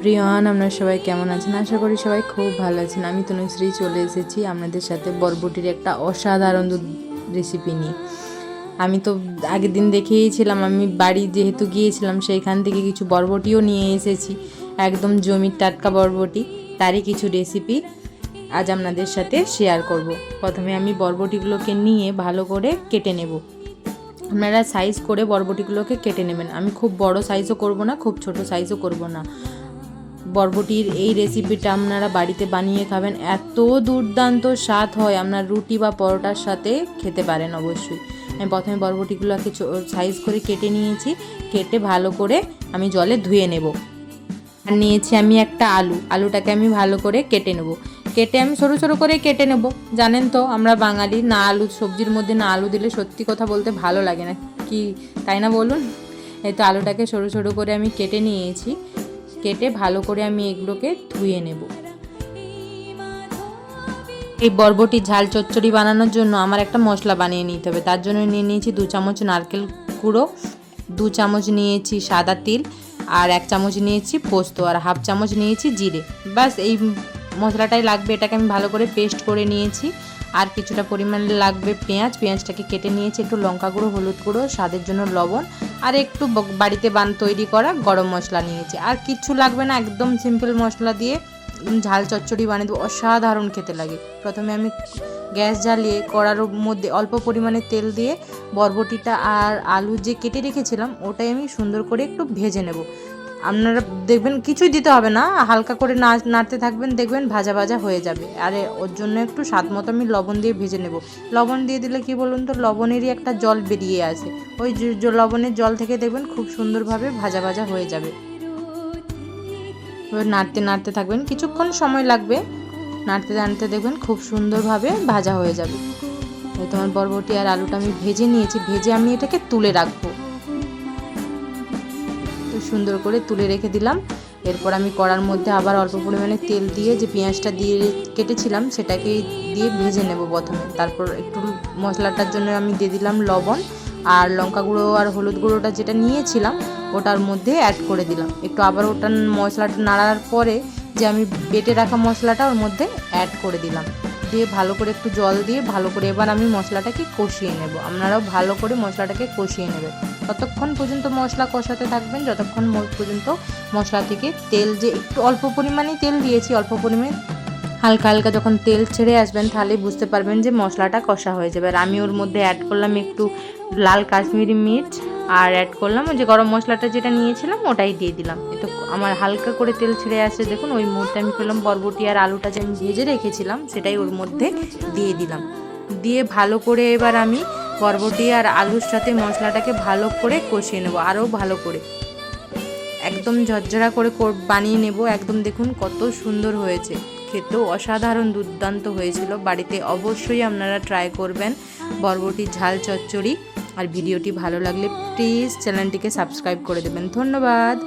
প্রিয়ান আপনারা সবাই কেমন আছেন? আশা করি সবাই খুব ভালো আছেন। আমি তনুশ্রী চলে এসেছি আপনাদের সাথে বরবটির একটা অসাধারণ রেসিপি নিয়ে। আমি তো আগের দিন দেখেইছিলাম আমি বাড়ি যেহেতু গিয়েছিলাম, সেইখান থেকে কিছু বরবটিও নিয়ে এসেছি। একদম জমির টাটকা বরবটি, তারই কিছু রেসিপি আজ আপনাদের সাথে শেয়ার করব। প্রথমে আমি বরবটিগুলোকে নিয়ে ভালো করে কেটে নেব। আপনারা সাইজ করে বরবটিগুলোকে কেটে নেবেন। আমি খুব বড় সাইজও করব না, খুব ছোট সাইজও করব না। বরবটির এই রেসিপিটা আপনারা বাড়িতে বানিয়ে খাবেন। এত দুর্দান্ত স্বাদ হয় আপনার রুটি বা পরোটার সাথে খেতে পারেন অবশ্যই। আমি প্রথমে বরবটিগুলোকে সাইজ করে কেটে নিয়েছি। কেটে ভালো করে আমি জলে ধুয়ে নেব। আর নিয়েছি আমি একটা আলু। আলুটাকে আমি ভালো করে কেটে নেব। কেটে আমি সরু সরু করে কেটে নেব। জানেন তো, আমরা বাঙালি না আলু, সবজির মধ্যে না আলু দিলে সত্যি কথা বলতে ভালো লাগে না। কি, তাই না বলুন? এই তো আলুটাকে সরু সরু করে আমি কেটে নিয়েছি। কেটে ভালো করে আমি এগুলোকে ধুয়ে নেব। এই বরবটি ঝাল চচ্চড়ি বানানোর জন্য আমার একটা মশলা বানিয়ে নিতে হবে। তার জন্য নিয়ে নিয়েছি দু চামচ নারকেল গুঁড়ো দু চামচ নিয়েছি সাদা তিল আর এক চামচ নিয়েছি পোস্ত আর হাফ চামচ নিয়েছি জিরে। বাস এই মশলাটাই লাগবে। এটাকে আমি ভালো করে পেস্ট করে নিয়েছি আর কিছুটা পরিমাণে লাগবে পেঁয়াজ। পেঁয়াজটাকে কেটে নিয়েছি একটু লঙ্কা গুঁড়ো, হলুদ গুঁড়ো, স্বাদের জন্য লবণ আর একটু বাড়িতে বান তৈরি করা, গরম মশলা নিয়েছি। আর কিচ্ছু লাগবে না, একদম সিম্পল মশলা দিয়ে ঝাল চচ্চড়ি বানিয়ে দেবো। অসাধারণ খেতে লাগে। প্রথমে আমি গ্যাস জ্বালিয়ে কড়ার মধ্যে অল্প পরিমাণে তেল দিয়ে বরবটিটা আর আলু যে কেটে রেখেছিলাম, ওটাই আমি সুন্দর করে একটু ভেজে নেব। আপনারা দেখবেন কিছুই দিতে হবে না, হালকা করে নাড়তে থাকবেন, দেখবেন ভাজা ভাজা হয়ে যাবে। আর, ওর জন্য একটু স্বাদ মতো আমি লবণ দিয়ে ভেজে নেব। লবণ দিয়ে দিলে কি বলুন তো, লবণেরই একটা জল বেরিয়ে আসে। ওই লবণের জল থেকে দেখবেন খুব সুন্দরভাবে ভাজা ভাজা হয়ে যাবে। এবার নাড়তে নাড়তে থাকবেন, কিছুক্ষণ সময় লাগবে। নাড়তে নাড়তে দেখবেন খুব সুন্দরভাবে ভাজা হয়ে যাবে। তোমার বরবটি আর আলুটা আমি ভেজে নিয়েছি। ভেজে আমি এটাকে তুলে রাখব। সুন্দর করে তুলে রেখে দিলাম। এরপর আমি কড়ার মধ্যে আবার অল্প পরিমাণে তেল দিয়ে যে পেঁয়াজটা দিয়ে কেটেছিলাম, সেটাকে দিয়ে ভেজে নেব প্রথমে। তারপর একটু মশলাটার জন্য আমি দিয়ে দিলাম লবণ আর লঙ্কা গুঁড়ো আর হলুদ গুঁড়োটা যেটা নিয়েছিলাম, ওটার মধ্যে অ্যাড করে দিলাম। একটু আবার ওটা মশলাটা নাড়ার পরে যে আমি বেটে রাখা মশলাটা, ওর মধ্যে অ্যাড করে দিলাম। দিয়ে ভালো করে একটু জল দিয়ে ভালো করে এবার আমি মশলাটাকে কষিয়ে নেব। আপনারাও ভালো করে মশলাটাকে কষিয়ে নেবেন। ততক্ষণ পর্যন্ত মশলা কষাতে থাকবেন, যতক্ষণ পর্যন্ত মশলা থেকে তেল যে একটু অল্প পরিমাণেই তেল দিয়েছি, অল্প পরিমাণে হালকা হালকা যখন তেল ছেড়ে আসবেন, তাহলে বুঝতে পারবেন যে মশলাটা কষা হয়ে যাবে। আর আমি ওর মধ্যে অ্যাড করলাম একটু লাল কাশ্মীরি মির্চ আর অ্যাড করলাম ওই যে গরম মশলাটা যেটা নিয়েছিলাম, ওটাই দিয়ে দিলাম। তো আমার হালকা করে তেল ছেড়ে আসে দেখুন, ওই মুহূর্তে আমি পেলাম বরবটি আর আলুটা যে আমি ভেজে রেখেছিলাম, সেটাই ওর মধ্যে দিয়ে দিলাম। দিয়ে ভালো করে এবার আমি বরবটি আর আলুর সাথে মশলাটাকে ভালো করে কষিয়ে নেব, আরও ভালো করে। একদম ঝরঝরা করে বানিয়ে নেব। একদম দেখুন কত সুন্দর হয়েছে। খেতেও অসাধারণ দুর্দান্ত হয়েছিল। বাড়িতে অবশ্যই আপনারা ট্রাই করবেন বরবটি ঝাল চচ্চড়ি। আর ভিডিওটি ভালো লাগলে প্লিজ চ্যানেলটিকে সাবস্ক্রাইব করে দেবেন। ধন্যবাদ।